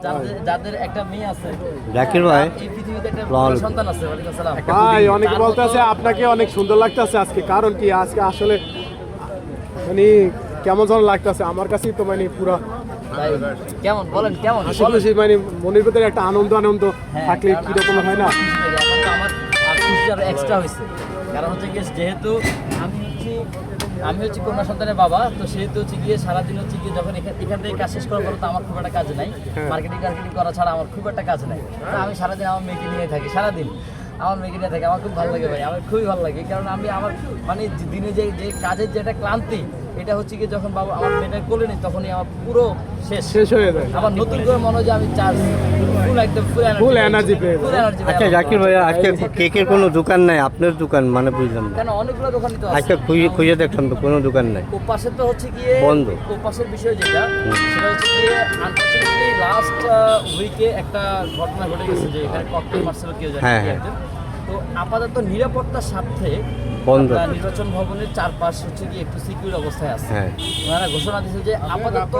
যাদের- যাদের একটা মেয়ে আছে জাকির ভাই এই পৃথিবীতে একটা সন্তান আছে ভাই অনেকে বলতেছে আপনাকে অনেক সুন্দর লাগতেছে আজকে। কারণ কি? আজকে আসলে মানে কেমন যেন লাগতেছে। আমার কাছেই তো মানে পুরো কেমন? বলেন কেমন? হাসি মানে মনের ভিতরে একটা আনন্দ আনন্দ হ্যাঁ, থাকলে কীরকম হয় না? আমার এক্সট্রা হয়েছে। কারণ হচ্ছে যেহেতু আমি হচ্ছি আমি হচ্ছে কন্যা সন্তানের বাবা তো সেহেতু হচ্ছে গিয়ে সারাদিন হচ্ছে গিয়ে যখন এখান এখান থেকে কাজ শেষ করার পর তো আমার খুব একটা কাজ নাই। হ্যাঁ। মার্কেটিং টার্কেটিং করা ছাড়া আমার খুব একটা কাজ নাই। তো আমি সারাদিন আমার মেয়েকে নিয়ে থাকি সারাদিন। আমার মেয়েকে নিয়ে থাকি আমার খুব ভালো লাগে ভাই আমার খুবই ভালো লাগে। কারণ আমি আমার মানে দিনে যে যে কাজের যে একটা ক্লান্তি এটা হচ্ছে কি যখন বাবা আমার মেয়েটা কোলে নিই তখনই আমার পুরো শেষ। শেষ হয়ে যায়। আবার নতুন করে মনে হয় যে আমি চার্জ ফুল একদম ফুল এনার্জি পেয়ে ফুল এনার্জি আচ্ছা জাকির ভাই আজকে কেকের কোনো দোকান নাই? আপনার দোকান মানে বুঝলাম না। কেন? অনেকগুলো দোকান তো আছে। আজকে খুঁজে খুঁজে দেখলাম তো কোনো দোকান নাই। ও পাশে তো হচ্ছে গিয়ে বন্ধ। ও পাশের বিষয় যেটা সেটা হচ্ছে গিয়ে আনফরচুনেটলি লাস্ট উইকে একটা ঘটনা ঘটে গেছে যে এখানে ককটেল মার্শাল কেউ জানে হ্যাঁ, হ্যাঁ। তো আপাতত নিরাপত্তার স্বার্থে বন্ধ। নির্বাচন ভবনের চারপাশ হচ্ছে গিয়ে একটু সিকিউর অবস্থায় আছে। হ্যাঁ। ওনারা ঘোষণা দিয়েছে যে আপাতত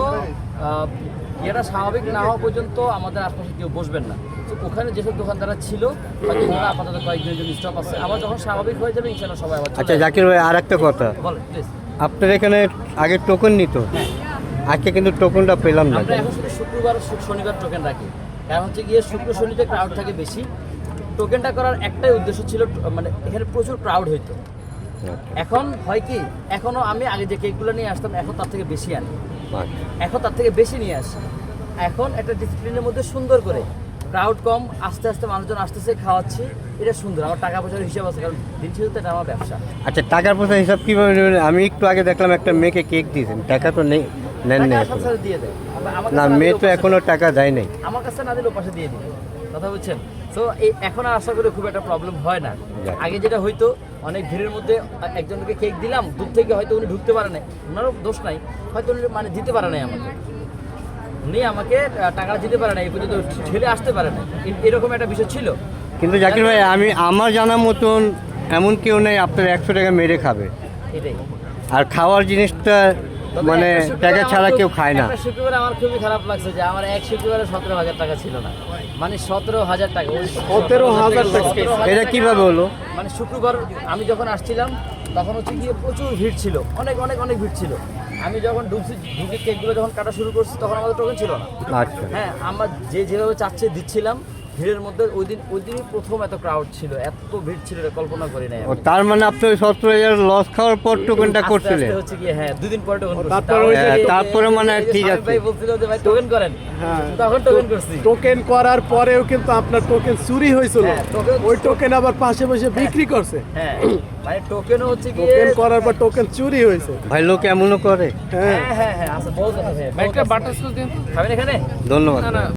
এটা স্বাভাবিক না হওয়া পর্যন্ত আমাদের আশপাশে কেউ বসবেন না। তো ওখানে যেসব দোকানদাররা ছিল হয়তো ওনারা আপাতত কয়েকদিনের জন্য স্টপ আছে। আবার যখন স্বাভাবিক হয়ে যাবে ইনশাল্লাহ সবাই আবার আচ্ছা জাকির ভাই আর একটা কথা। বলেন প্লিজ আপনার এখানে আগে টোকন নিত? আজকে কিন্তু টোকনটা পেলাম না। আমরা এখন শুধু শুক্রবার শনিবার টোকেন রাখি। কারণ হচ্ছে গিয়ে শুক্র শনিতে ক্রাউড থাকে বেশি। টোকেনটা করার একটাই উদ্দেশ্য ছিল মানে এখানে প্রচুর ক্রাউড হইতো। এখন হয় কি এখনও আমি আগে যে কেকগুলো নিয়ে আসতাম এখন তার থেকে বেশি আনি। আচ্ছা। এখন তার থেকে বেশি নিয়ে আসি। এখন একটা ডিসিপ্লিনের মধ্যে সুন্দর করে। ক্রাউড কম আস্তে আস্তে মানুষজন আসতেছে খাওয়াচ্ছি এটা সুন্দর। আমার টাকা পয়সার হিসাব আছে কারণ দিন শেষে তো এটা আমার ব্যবসা। আচ্ছা টাকার পয়সা হিসাব কীভাবে নেবেন? আমি একটু আগে দেখলাম একটা মেয়েকে কেক দিয়েছেন। টাকা তো নেই নেন সাথে দিয়ে দেয়। না মেয়ে তো ও এখনও টাকা দেয় নাই। আমার কাছে না দিলে পাশে দিয়ে দিবে কথা বলছেন? তো এই এখন আর আশা করি খুব একটা প্রবলেম হয় না। আগে যেটা হইতো অনেক ভিড়ের মধ্যে একজনকে কেক দিলাম দূর থেকে হয়তো উনি ঢুকতে পারে না ওনারও দোষ নাই। হয়তো উনি মানে দিতে পারে নাই আমাকে। উনি আমাকে আহ, টাকা দিতে পারে না এই পর্যন্ত ঠেলে আসতে পারে না এরকম একটা বিষয় ছিল। কিন্তু জাকির ভাই আমি আমার জানা মতন এমন কেউ নেই আপনার একশো টাকা মেরে খাবে। এটাই। আর খাওয়ার জিনিসটা মানে টাকা ছাড়া কেউ খায় না। শুক্রবার আমার খুবই খারাপ লাগছে যে আমার এক শুক্রবারে সতেরো হাজার টাকা ছিল না। মানে সতেরো হাজার টাকা ওই 17,000 টাকা। এটা কীভাবে হলো? মানে শুক্রবার আমি যখন আসছিলাম তখন হচ্ছে গিয়ে প্রচুর ভিড় ছিল। অনেক অনেক অনেক ভিড় ছিল। আমি যখন ঢুকছি ঢুকে কেকগুলো যখন কাটা শুরু করছি তখন আমাদের টোকেন ছিল না। আচ্ছা। হ্যাঁ আমরা যে যেভাবে চাচ্ছে দিচ্ছিলাম ভিড়ের মধ্যে ওই দিন ওই দিনই প্রথম এত ক্রাউড ছিল এত ভিড় ছিল এটা কল্পনা করি নাই তার মানে আপনি ওই সত্তর হাজার লস খাওয়ার পর টোকেনটা করছিলেন? হচ্ছে গিয়ে হ্যাঁ দুদিন পরে টোকেন তারপর ওই যে- এই তারপরে মানে ঠিক আছে। ভাই বলছিল যে ভাই টোকেন করেন। হ্যাঁ। তখন টোকেন করছি। টোকেন করার পরেও কিন্তু আপনার টোকেন চুরি হয়েছিল। হ্যাঁ, ওই টোকেন আবার পাশে বসে বিক্রি করছে। হ্যাঁ মানে টোকেনও হচ্ছে গিয়ে টোকেন করার পর টোকেন চুরি হয়েছে। ভাই লোক এমনও করে। হ্যাঁ। হ্যাঁ হ্যাঁ হ্যাঁ আচ্ছা বহুত কথা ভাই একটা বাটার দিন খাবেন এখানে? ধন্যবাদ।